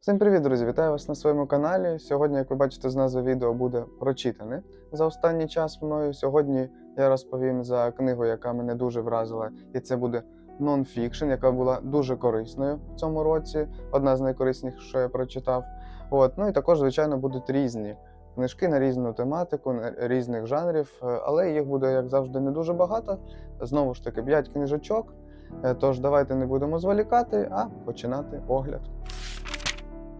Всім привіт, друзі! Вітаю вас на своєму каналі. Сьогодні, як ви бачите, з назви відео буде прочитане за останній час мною. Сьогодні я розповім за книгу, яка мене дуже вразила, і це буде нонфікшн, яка була дуже корисною в цьому році. Одна з найкорисніших, що я прочитав. От. Ну і також, звичайно, будуть різні книжки на різну тематику, на різних жанрів, е, але їх буде, як завжди, не дуже багато. Знову ж таки, 5 книжечок. Е, Тож давайте не будемо зволікати, а починати огляд.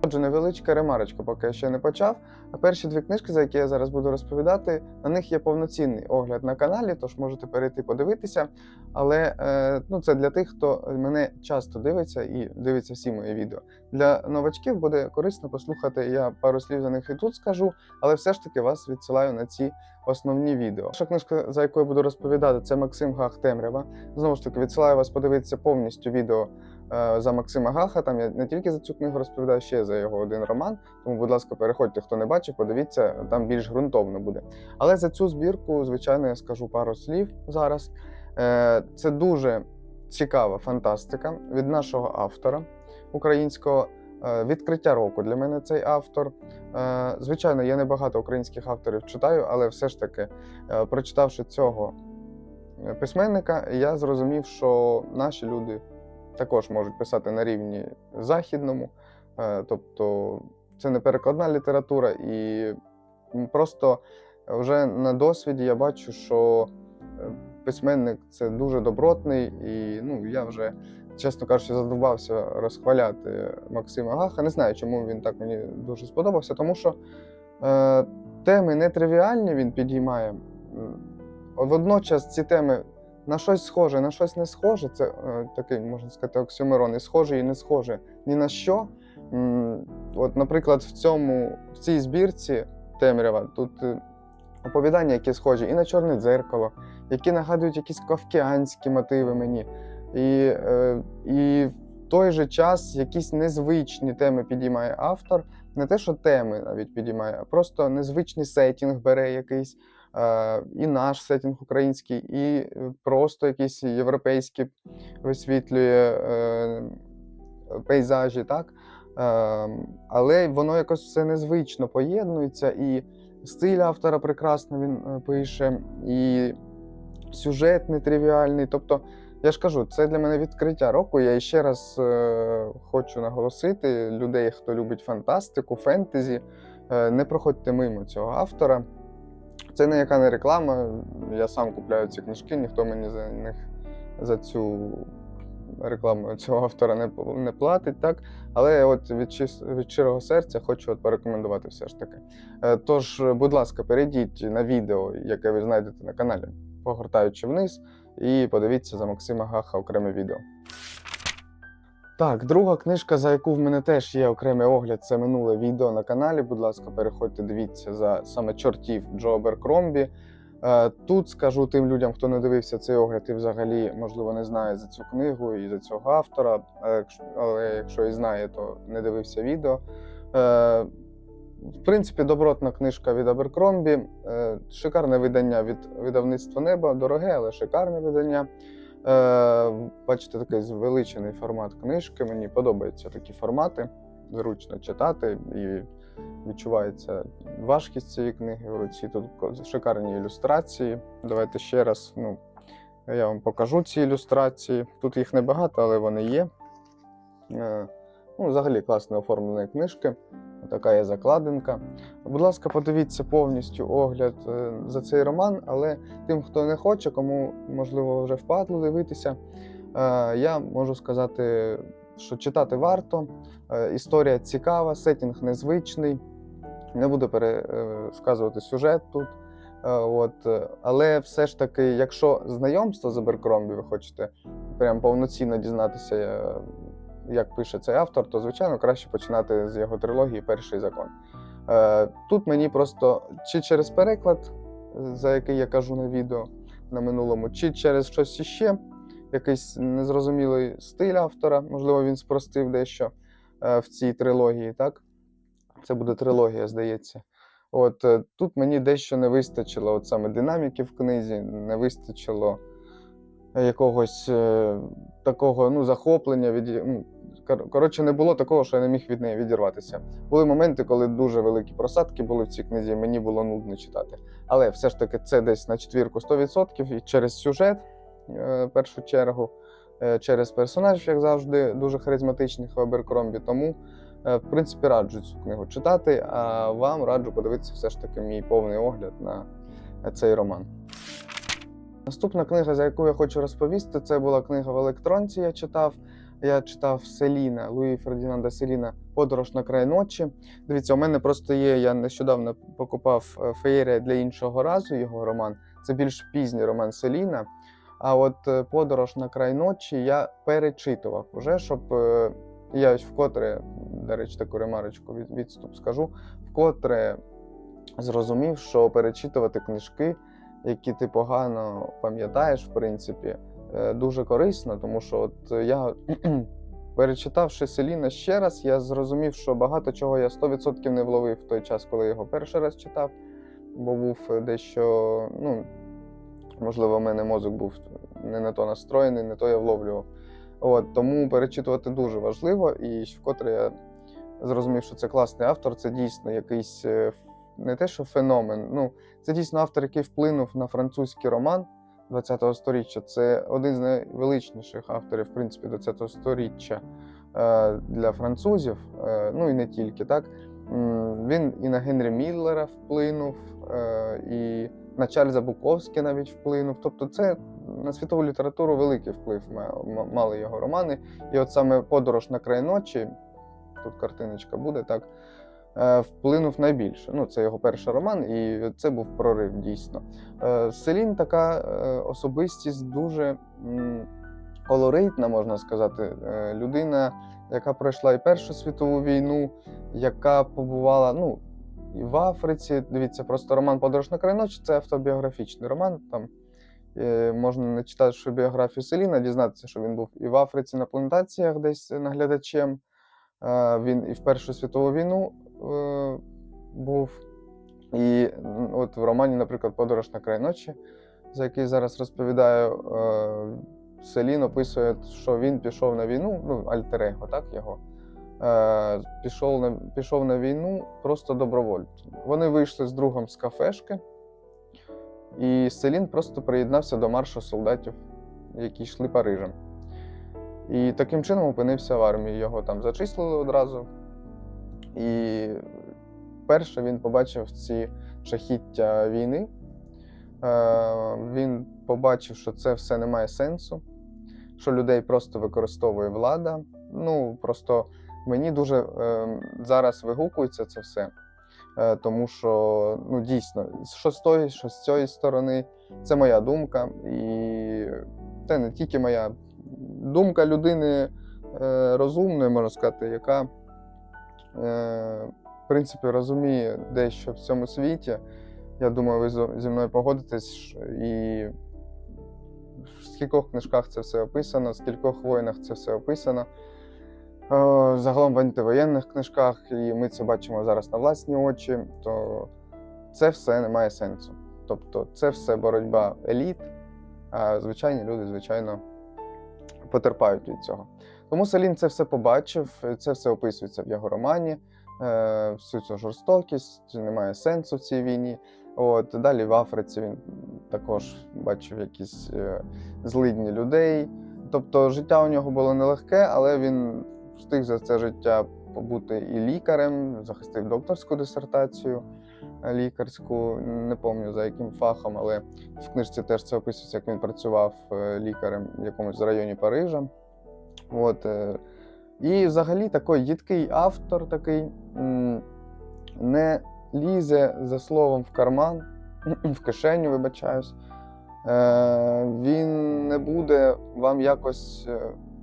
Отже, невеличка ремарочка, поки я ще не почав. А перші дві книжки, за які я зараз буду розповідати, на них є повноцінний огляд на каналі, тож можете перейти подивитися. Але е, ну, це для тих, хто мене часто дивиться і дивиться всі мої відео. Для новачків буде корисно послухати. Я пару слів за них і тут скажу, але все ж таки вас відсилаю на ці основні відео. Перша книжка, за яку я буду розповідати, це Максим Гах Темрява. Знову ж таки, відсилаю вас подивитися повністю відео за Максима Гаха. Там я не тільки за цю книгу розповідаю, ще за його один роман. Тому, будь ласка, переходьте, хто не бачив, подивіться, там більш ґрунтовно буде. Але за цю збірку, звичайно, я скажу пару слів зараз. Е, Це дуже цікава фантастика від нашого автора українського. Е, Відкриття року для мене цей автор. Е, Звичайно, я не багато українських авторів читаю, але все ж таки, е, прочитавши цього е, письменника, я зрозумів, що наші люди також можуть писати на рівні західному. Е, Тобто це не перекладна література, і просто вже на досвіді я бачу, що е, письменник це дуже добротний, і ну, я вже, чесно кажучи, задовбався розхваляти Максима Гаха. Не знаю, чому він так мені дуже сподобався, тому що е, теми нетривіальні він підіймає. Водночас ці теми на щось схоже, на щось не схоже. Це е, такий, можна сказати, оксюмерон, і схоже, і не схоже ні на що. М, От, наприклад, в цьому в цій збірці темрява тут е, оповідання, які схожі і на чорне дзеркало, які нагадують якісь кавкіанські мотиви мені. І, е, і в той же час якісь незвичні теми підіймає автор. Не те, що теми навіть підіймає, а просто незвичний сетінг бере якийсь. Е, і наш сетінг український, і е, просто якісь європейські висвітлює е, пейзажі, так? Але воно якось все незвично поєднується, і стиль автора прекрасно він пише, і сюжет нетривіальний. Тобто, я ж кажу, це для мене відкриття року. Я ще раз хочу наголосити людей, хто любить фантастику, фентезі, не проходьте мимо цього автора. Це ніяка не реклама. Я сам купляю ці книжки, ніхто мені за них за цю рекламу цього автора не, не платить, так? Але от від, від щирого серця хочу от порекомендувати все ж таки. Е, Тож, будь ласка, перейдіть на відео, яке ви знайдете на каналі, погортаючи вниз, і подивіться за Максима Гаха окреме відео. Так, друга книжка, за яку в мене теж є окремий огляд, це минуле відео на каналі. Будь ласка, переходьте, дивіться за саме чортів Джо Аберкромбі. Е, Тут скажу тим людям, хто не дивився цей огляд і взагалі, можливо, не знає за цю книгу і за цього автора. Але якщо і знає, то не дивився відео. Е, В принципі, добротна книжка від Аберкромбі, е, шикарне видання від видавництва неба, дороге, але шикарне видання. Е, Бачите, такий звеличений формат книжки. Мені подобаються такі формати. Зручно читати і відчувається важкість цієї книги в руці. Тут шикарні ілюстрації. Давайте ще раз. Ну, я вам покажу ці ілюстрації. Тут їх небагато, але вони є. Ну, взагалі класно оформлені книжки. Така є закладинка. Будь ласка, подивіться повністю огляд е, за цей роман, але тим, хто не хоче, кому можливо вже впадло дивитися, е, я можу сказати, що читати варто. Е, Історія цікава, сетінг незвичний. Не буду пересказувати сюжет тут. От, але все ж таки, якщо знайомство з Аберкромбі ви хочете прям повноцінно дізнатися, як пише цей автор, то звичайно краще починати з його трилогії Перший закон. Е, Тут мені просто чи через переклад, за який я кажу на відео на минулому, чи через щось іще, якийсь незрозумілий стиль автора, можливо, він спростив дещо е, в цій трилогії, так? Це буде трилогія, здається. От е, тут мені дещо не вистачило, от саме динаміки в книзі, не вистачило якогось е, такого ну, захоплення від. Ну, коротше, не було такого, що я не міг від неї відірватися. Були моменти, коли дуже великі просадки були в цій книзі, мені було нудно читати. Але все ж таки це десь на четвірку 100% і через сюжет, е, в першу чергу, е, через персонажів, як завжди, дуже харизматичних в Аберкромбі. Тому, в принципі, раджу цю книгу читати, а вам раджу подивитися все ж таки мій повний огляд на цей роман. Наступна книга, за яку я хочу розповісти, це була книга в електронці. Я читав. Я читав Селіна Луї Фердінанда Селіна Подорож на край ночі. Дивіться, у мене просто є. Я нещодавно покупав е, феєрія для іншого разу. Його роман. Це більш пізній роман Селіна. А от е, Подорож на край ночі я перечитував уже, щоб е, я вкотре, до речі, таку ремарочку від, відступ скажу, вкотре зрозумів, що перечитувати книжки, які ти погано пам'ятаєш, в принципі, е, дуже корисно, тому що от я. Перечитавши Селіна ще раз, я зрозумів, що багато чого я 100% не вловив в той час, коли його перший раз читав, бо був е, дещо, ну, можливо, в мене мозок був не на то настроєний, не то я вловлював. От, тому перечитувати дуже важливо, і вкотре я зрозумів, що це класний автор, це дійсно якийсь е, не те, що феномен. Ну, це дійсно автор, який вплинув на французький роман 20-го сторіччя. Це один з найвеличніших авторів, в принципі, 20-го сторіччя е, для французів, е, ну і не тільки так. Він і на Генрі Міллера вплинув, е, і на Чарльза Буковське навіть вплинув. Тобто, це на світову літературу великий вплив ма- ма- мали його романи. І от саме Подорож на край ночі, тут картиночка буде так. Е, Вплинув найбільше. Ну, це його перший роман, і це був прорив дійсно. Е, Селін така е, особистість дуже колоритна, можна сказати. Людина, яка пройшла і Першу світову війну, яка побувала ну, і в Африці. Дивіться, просто роман Подорож на край ночі це автобіографічний роман. Там можна не читати біографію Селіна, дізнатися, що він був і в Африці на плантаціях, десь наглядачем. Він і в Першу світову війну е, був. І от в романі, наприклад, Подорож на край ночі, за який зараз розповідаю, е, Селін описує, що він пішов на війну, ну, альтер-его, так його. Е, пішов, на, пішов на війну просто добровольцем. Вони вийшли з другом з кафешки, і Селін просто приєднався до маршу солдатів, які йшли Парижем. І таким чином опинився в армії. Його там зачислили одразу. І перше він побачив ці жахіття війни. Е, Він побачив, що це все не має сенсу, що людей просто використовує влада. Ну, просто мені дуже е, зараз вигукується це все. Е, тому що ну, дійсно, що з тої, що з цієї сторони, це моя думка. І це не тільки моя думка людини розумної, можна сказати, яка в принципі розуміє дещо в цьому світі. Я думаю, ви зі мною погодитесь. І в скількох книжках це все описано, в скількох воїнах це все описано. Е, Загалом в антивоєнних книжках, і ми це бачимо зараз на власні очі, то це все не має сенсу. Тобто, це все боротьба еліт, а звичайні люди, звичайно, потерпають від цього. Тому Селін це все побачив, це все описується в його романі, е, всю цю жорстокість, немає сенсу в цій війні. От, далі в Африці він також бачив якісь е, злидні людей. Тобто життя у нього було нелегке, але він встиг за це життя побути і лікарем, захистив докторську дисертацію е, лікарську, не пам'ятаю за яким фахом, але в книжці теж це описується, як він працював е, лікарем в якомусь районі Парижа. От, е, і взагалі такий їдкий автор такий не лізе за словом в карман, в кишеню, вибачаюсь. Е, він не буде вам якось е,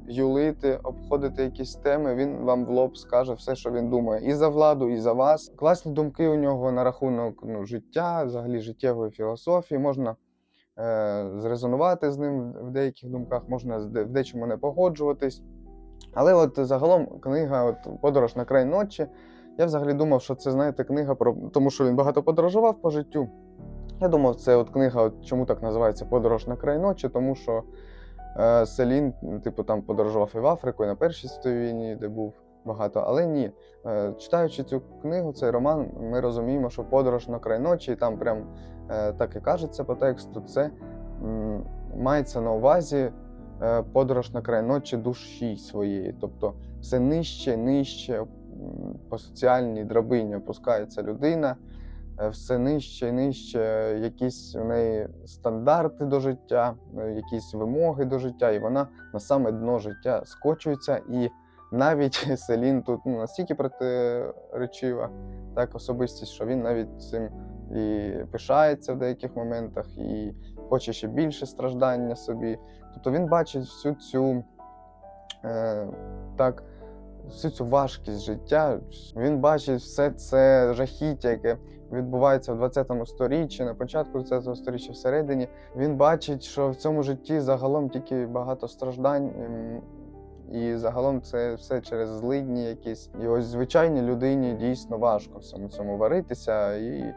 юлити, обходити якісь теми. Він вам в лоб скаже все, що він думає, і за владу, і за вас. Класні думки у нього на рахунок ну, життя, взагалі життєвої філософії. Можна зрезонувати з ним в деяких думках, можна в дечому не погоджуватись. Але от загалом книга от, Подорож на край ночі. Я взагалі думав, що це, знаєте, книга про тому, що він багато подорожував по життю. Я думав, це от книга, от чому так називається Подорож на край ночі, тому що Е, Селін, типу, там подорожував і в Африку, і на Першій світовій війні, де був багато. Але ні, Е, читаючи цю книгу, цей роман, ми розуміємо, що подорож на край ночі, і там прям е, так і кажеться по тексту, це мається на увазі е, подорож на край ночі душі своєї. Тобто все нижче, нижче по соціальній драбині опускається людина, все нижче і нижче, якісь у неї стандарти до життя, якісь вимоги до життя, і вона на саме дно життя скочується. І навіть Селін тут ну, настільки протиречива так, особистість, що він навіть цим і пишається в деяких моментах, і хоче ще більше страждання собі. Тобто він бачить всю цю е, так, всю цю важкість життя. Він бачить все це жахіття, яке відбувається в 20 сторіччі, на початку 20 сторіччя всередині. Він бачить, що в цьому житті загалом тільки багато страждань. І загалом це все через злидні якісь. І ось звичайній людині дійсно важко всьому цьому варитися. І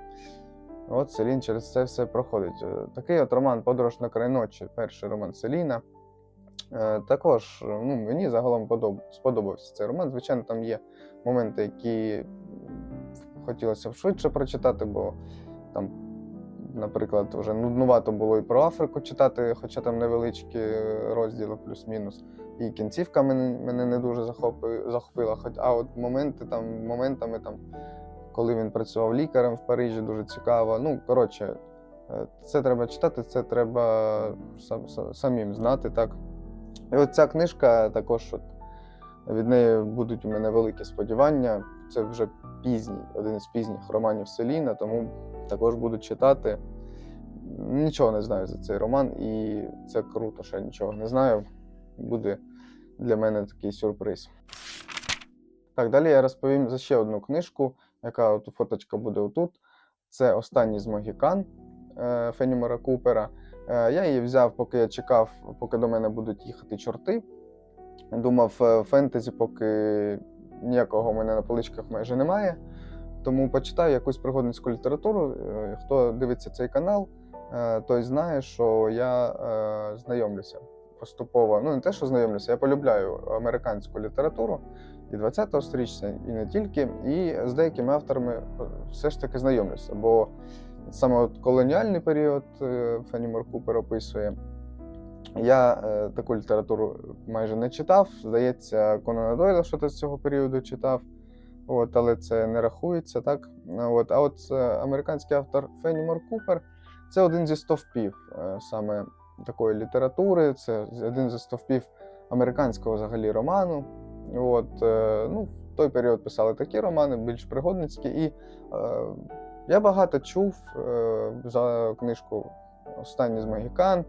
от Селін через це все проходить. Е, Такий от роман Подорож на край ночі, перший роман Селіна. Е, Також е, ну, мені загалом подоб... сподобався цей роман. Звичайно, там є моменти, які хотілося б швидше прочитати, бо там, наприклад, вже нуднувато було і про Африку читати, хоча там невеличкі розділи плюс-мінус. І кінцівка мене, мене не дуже захопи, захопила. Хоч, а от моменти там, моментами, там, коли він працював лікарем в Парижі, дуже цікаво. Ну, коротше, е, це треба читати, це треба сам, са- самим знати. так. І от ця книжка також от, від неї будуть у мене великі сподівання. Це вже пізній, один із пізніх романів Селіна, тому також буду читати. Нічого не знаю за цей роман, і це круто, що я нічого не знаю. Буде для мене такий сюрприз. Так, далі я розповім за ще одну книжку, яка от фоточка буде отут. Це Останній з Могікан е, Фенімора Купера. Е, Я її взяв, поки я чекав, поки до мене будуть їхати чорти. Думав, е, фентезі, поки ніякого в мене на поличках майже немає. Тому почитаю якусь пригодницьку літературу. Хто дивиться цей канал, той знає, що я знайомлюся поступово. Ну, не те, що знайомлюся, я полюбляю американську літературу і 20-го сторіччя, і не тільки. І з деякими авторами е, все ж таки знайомлюся. Бо саме от колоніальний період е, Фенімор Купер описує. Я е, таку літературу майже не читав. Здається, Конана Дойла що-то з цього періоду читав. От, але це не рахується, так? От, а от е, американський автор Фенімор Купер це один зі стовпів е, саме такої літератури, це один зі стовпів американського взагалі роману. От, е, ну, в той період писали такі романи, більш пригодницькі. І е, я багато чув е, за книжку Останній з Магікан.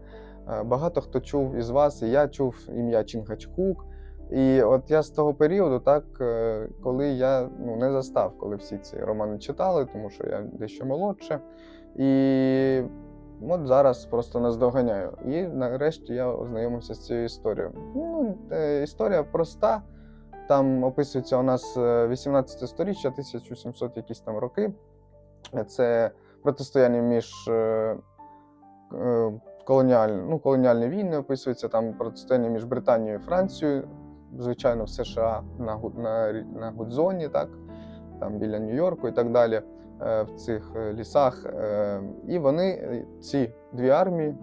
Е, Багато хто чув із вас, і я чув ім'я Чінгачкук. І от я з того періоду, так, е, коли я ну, не застав, коли всі ці романи читали, тому що я дещо молодше. І от зараз просто наздоганяю. І нарешті я ознайомився з цією історією. Ну, е, історія проста. Там описується у нас е, 18 сторіччя, 1700 якісь там роки. Це протистояння між е, е, ну, колоніальні війни описується, там протистояння між Британією і Францією, звичайно, в США на, на, на Гудзоні, так, там біля Нью-Йорку і так далі, е, в цих е, лісах. Е, І вони, е, ці дві армії,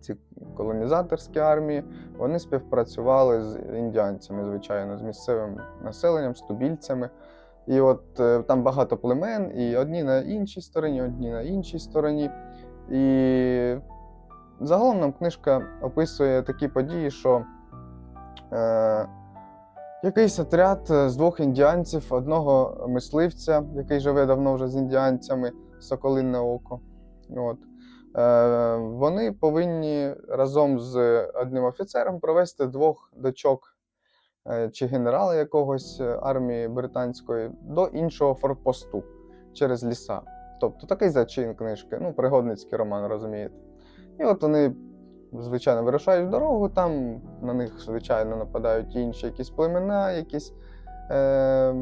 ці колонізаторські армії, вони співпрацювали з індіанцями, звичайно, з місцевим населенням, з тубільцями. І от е, там багато племен, і одні на іншій стороні, одні на іншій стороні. І загалом нам книжка описує такі події, що е, якийсь отряд з двох індіанців, одного мисливця, який живе давно вже з індіанцями, Соколинне око. От. Е, вони повинні разом з одним офіцером провести двох дочок е, чи генерала якогось е, армії британської до іншого форпосту через ліса. Тобто такий зачин книжки, ну, пригодницький роман, розумієте. І от вони, звичайно, вирушають в дорогу, там на них, звичайно, нападають інші якісь племена, якісь е,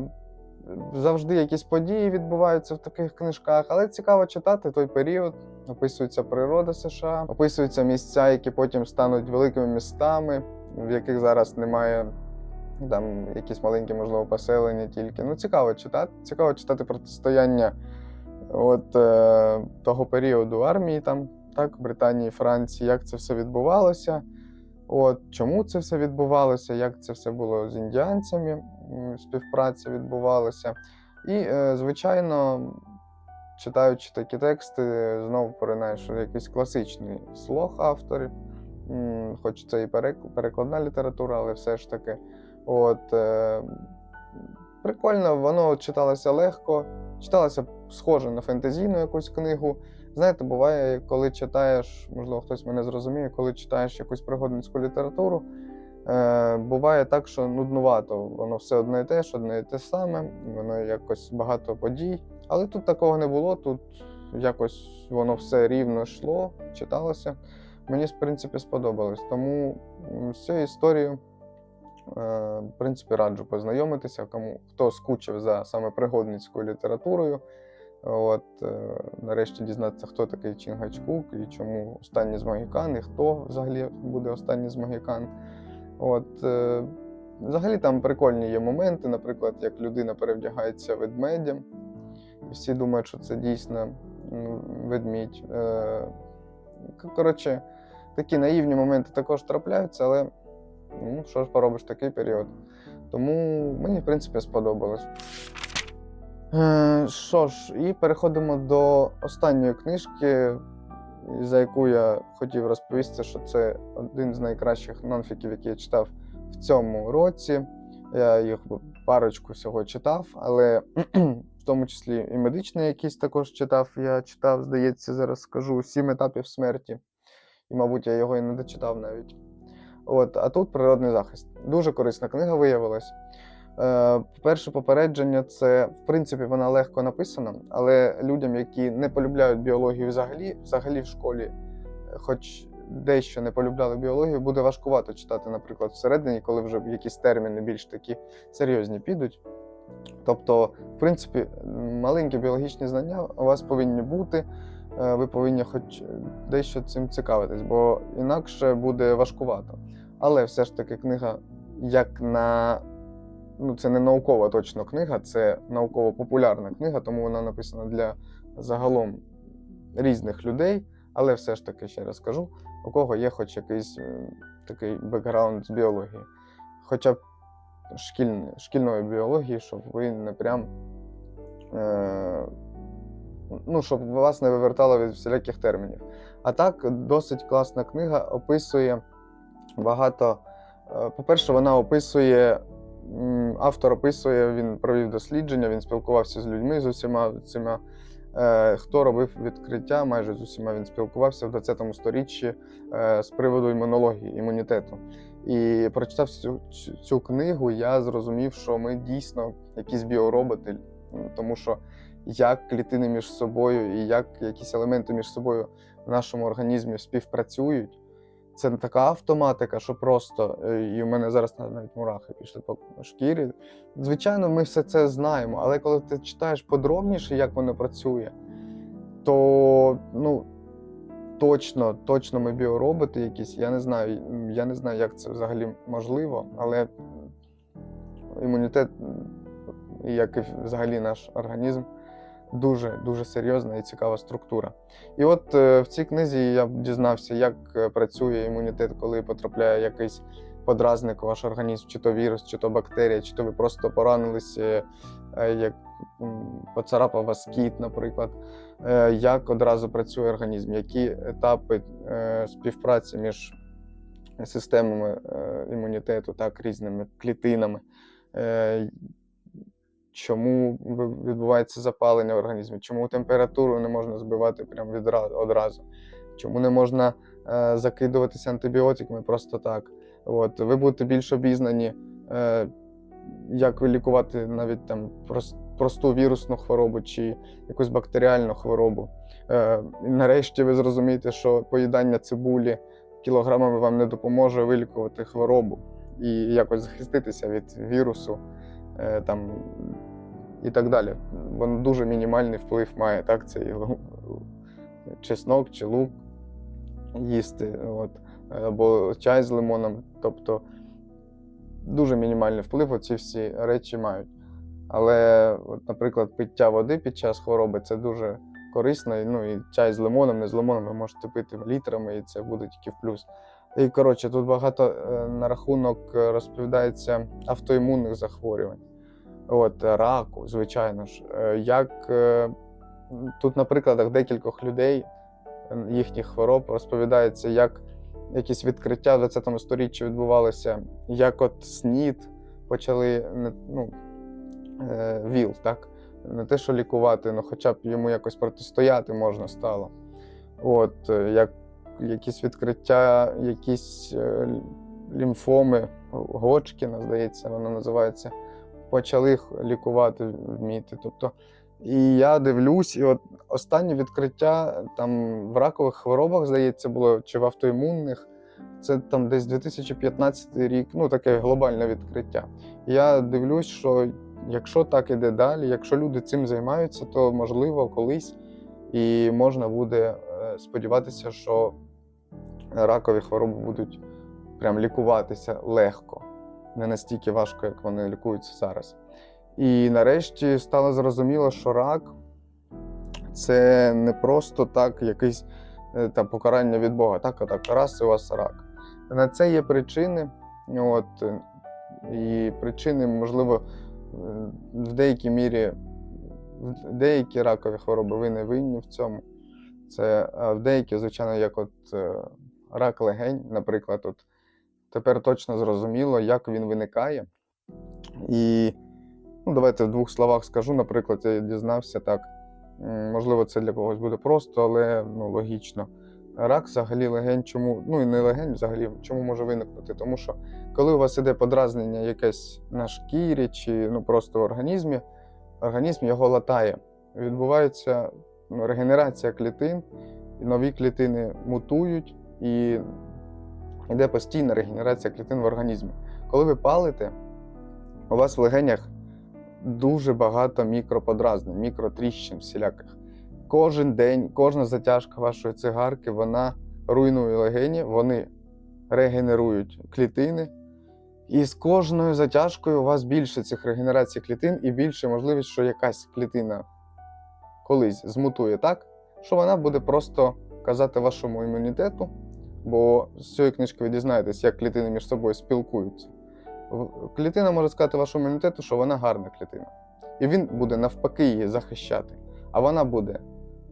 завжди якісь події відбуваються в таких книжках, але цікаво читати той період. Описується природа США, описуються місця, які потім стануть великими містами, в яких зараз немає там якісь маленькі, можливо, поселення тільки. Ну, цікаво читати. Цікаво читати протистояння от, е, того періоду армії, там, так, Британії, Франції, як це все відбувалося. От, чому це все відбувалося, як це все було з індіанцями, співпраця відбувалася. І, е, звичайно, читаючи такі тексти, знову поринаєш якийсь класичний слог авторів, хоч це і перекладна література, але все ж таки. От, е, прикольно, воно читалося легко, читалося схоже на фентезійну якусь книгу. Знаєте, буває, коли читаєш, можливо, хтось мене зрозуміє, коли читаєш якусь пригодницьку літературу, е, буває так, що нуднувато. Воно все одне і те ж, одне і те саме, воно якось багато подій. Але тут такого не було, тут якось воно все рівно йшло, читалося. Мені, в принципі, сподобалось. Тому з цією історією, е, в принципі, раджу познайомитися, кому хто скучив за саме пригодницькою літературою. От, е, нарешті дізнатися, хто такий Чінгачкук і чому останній з Магікан, і хто взагалі буде останній з Магікан. От, е, взагалі там прикольні є моменти, наприклад, як людина перевдягається ведмедем, і всі думають, що це дійсно ведмідь. Е, коротше, такі наївні моменти також трапляються, але ну, що ж поробиш такий період. Тому мені, в принципі, сподобалось. Е, Що ж, і переходимо до останньої книжки, за яку я хотів розповісти, що це один з найкращих нонфіків, які я читав в цьому році. Я їх парочку всього читав, але в тому числі і медичний якийсь також читав. Я читав, здається, зараз скажу сім етапів смерті. І, мабуть, я його і не дочитав навіть. От, а тут природний захист. Дуже корисна книга виявилась. Е, Перше попередження це, в принципі, вона легко написана, але людям, які не полюбляють біологію взагалі, взагалі в школі, е, хоч дещо не полюбляли біологію, буде важкувато читати, наприклад, всередині, коли вже якісь терміни більш такі серйозні підуть. Тобто, в принципі, маленькі біологічні знання у вас повинні бути. е, Ви повинні хоч дещо цим цікавитись, бо інакше буде важкувато. Але все ж таки книга, як на ну, це не наукова точно книга, це науково-популярна книга, тому вона написана для загалом різних людей. Але все ж таки, ще раз кажу, у кого є хоч якийсь е, такий бекграунд з біології, хоча б шкільної, шкільної біології, щоб ви не прям. Е, ну, щоб вас не вивертало від всіляких термінів. А так, досить класна книга описує багато. е, По-перше, вона описує, автор описує, він провів дослідження, він спілкувався з людьми, з усіма цими. Е, Хто робив відкриття, майже з усіма він спілкувався в 20 сторіччі е, з приводу імунології, імунітету. І прочитав цю, цю- цю книгу, я зрозумів, що ми дійсно якісь біороботи, тому що як клітини між собою і як якісь елементи між собою в нашому організмі співпрацюють. Це не така автоматика, що просто, е, і у мене зараз навіть мурахи пішли по шкірі. Звичайно, ми все це знаємо, але коли ти читаєш подробніше, як воно працює, то ну, точно, точно ми біороботи якісь. Я не знаю, я не знаю, як це взагалі можливо, але імунітет, як і взагалі наш організм, дуже дуже серйозна і цікава структура. І от е, в цій книзі я дізнався, як е, працює імунітет, коли потрапляє якийсь подразник у ваш організм, чи то вірус, чи то бактерія, чи то ви просто поранились, е, як поцарапав вас кіт, наприклад. Як одразу працює організм, які етапи співпраці між системами імунітету, так, різними клітинами. Чому відбувається запалення в організмі, чому температуру не можна збивати прямо одразу, чому не можна е, закидуватися антибіотиками просто так. От, ви будете більш обізнані, е, як лікувати навіть там просту вірусну хворобу чи якусь бактеріальну хворобу. Е, нарешті ви зрозумієте, що поїдання цибулі кілограмами вам не допоможе вилікувати хворобу і якось захиститися від вірусу. Е, там і так далі. Воно дуже мінімальний вплив має, так, цей чеснок чи лук їсти. От. Або чай з лимоном. Тобто дуже мінімальний вплив оці всі речі мають. Але, от, наприклад, пиття води під час хвороби це дуже корисно. Ну і чай з лимоном, не з лимоном, ви можете пити літрами, і це буде тільки в плюс. І коротше, тут багато е, на рахунок е, розповідається автоімунних захворювань. От, е, раку, звичайно ж. Е, Як е, тут на прикладах декількох людей, їхніх хвороб розповідається, як якісь відкриття в 20 сторіччі відбувалися, як от СНІД почали ну, ВІЛ, так? Не те, що лікувати, ну хоча б йому якось протистояти можна стало. От, як якісь відкриття, якісь лімфоми, Годжкіна, здається, воно називається, почали лікувати, вміти. Тобто, і я дивлюсь, і от останнє відкриття там в ракових хворобах, здається, було чи в автоімунних. Це там десь 2015 рік, ну таке глобальне відкриття. Я дивлюсь, що якщо так іде далі, якщо люди цим займаються, то можливо колись і можна буде е, сподіватися, що ракові хвороби будуть прям лікуватися легко, не настільки важко, як вони лікуються зараз. І нарешті стало зрозуміло, що рак це не просто так якесь е, там, покарання від Бога. Так, отак, раз і у вас рак. На це є причини. От, е, і причини, можливо, е, в деякій мірі в деякі ракові хвороби ви не винні в цьому. Це а в деякі, звичайно, як от рак легень, наприклад, от тепер точно зрозуміло, як він виникає. І ну, давайте в двох словах скажу. Наприклад, я дізнався так. Можливо, це для когось буде просто, але ну, логічно. Рак взагалі легень, чому, ну і не легень взагалі, чому може виникнути? Тому що коли у вас іде подразнення якесь на шкірі чи ну, просто в організмі, організм його латає. Відбувається ну, регенерація клітин, і нові клітини мутують, і йде постійна регенерація клітин в організмі. Коли ви палите, у вас в легенях дуже багато мікроподразнень, мікротріщин всіляких. Кожен день, кожна затяжка вашої цигарки, вона руйнує легені, вони регенерують клітини. І з кожною затяжкою у вас більше цих регенерацій клітин і більше можливість, що якась клітина колись змутує так, що вона буде просто казати вашому імунітету, бо з цієї книжки ви дізнаєтесь, як клітини між собою спілкуються. Клітина може сказати вашому імунітету, що вона гарна клітина. І він буде навпаки її захищати. А вона буде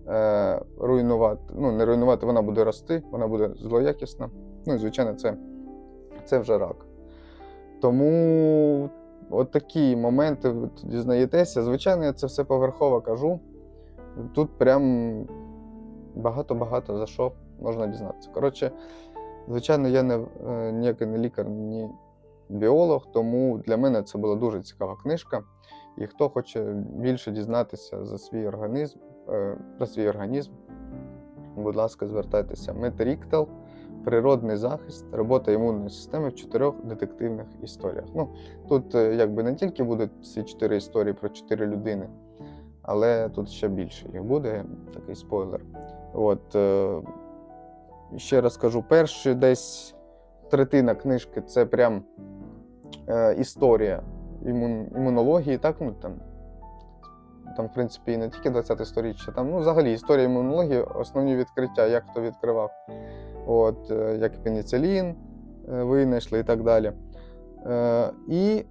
е, руйнувати, ну не руйнувати, вона буде рости, вона буде злоякісна. Ну і звичайно, це, це вже рак. Тому от такі моменти ви дізнаєтеся. Звичайно, я це все поверхово кажу. Тут прям багато-багато за що можна дізнатися. Коротше, звичайно, я не, е, ніякий не лікар, ні біолог, тому для мене це була дуже цікава книжка. І хто хоче більше дізнатися за свій організм, е, про свій організм, будь ласка, звертайтеся. Метріктел, природний захист, робота імунної системи в чотирьох детективних історіях. Ну, тут е, якби не тільки будуть ці чотири історії про чотири людини, але тут ще більше їх буде, такий спойлер. От, ще раз кажу, перші десь третина книжки це прям е, історія імун, імунології, так, ну там. Там, в принципі, і не тільки 20 сторіччя, там ну, взагалі історія імунології, основні відкриття, як хто відкривав, от, е, як пеніцилін е, винайшли і так далі. Е, і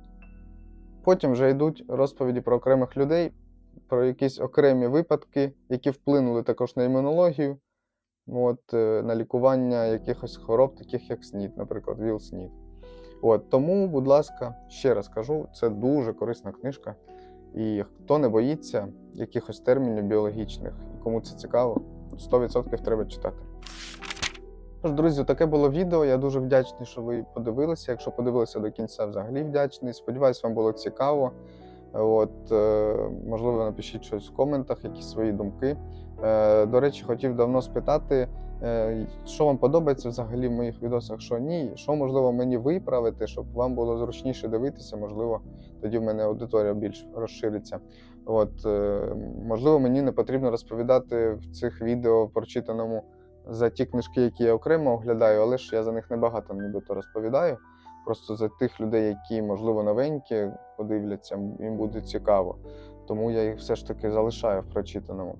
потім вже йдуть розповіді про окремих людей, про якісь окремі випадки, які вплинули також на імунологію, от, е, на лікування якихось хвороб, таких як СНІД, наприклад, ВІЛ СНІД. От, тому, будь ласка, ще раз кажу, це дуже корисна книжка. І хто не боїться якихось термінів біологічних, і кому це цікаво, 100% треба читати. Тож, друзі, таке було відео. Я дуже вдячний, що ви подивилися. Якщо подивилися до кінця, взагалі вдячний. Сподіваюсь, вам було цікаво. От, е, можливо, напишіть щось в коментах, якісь свої думки. Е, До речі, хотів давно спитати, е, що вам подобається взагалі в моїх відосах, що ні, що можливо мені виправити, щоб вам було зручніше дивитися, можливо, тоді в мене аудиторія більш розшириться. От, е, можливо, мені не потрібно розповідати в цих відео прочитаному за ті книжки, які я окремо оглядаю, але ж я за них небагато нібито розповідаю. Просто за тих людей, які, можливо, новенькі подивляться, їм буде цікаво. Тому я їх все ж таки залишаю в прочитаному.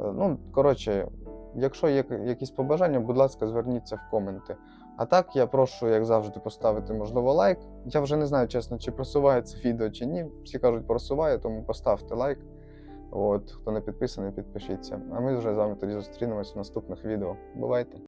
Е, Ну, коротше, якщо є якісь побажання, будь ласка, зверніться в коменти. А так, я прошу, як завжди, поставити, можливо, лайк. Я вже не знаю, чесно, чи просуває це відео, чи ні. Всі кажуть, просуває, тому поставте лайк. От, хто не підписаний, підпишіться. А ми вже з вами тоді зустрінемось в наступних відео. Бувайте!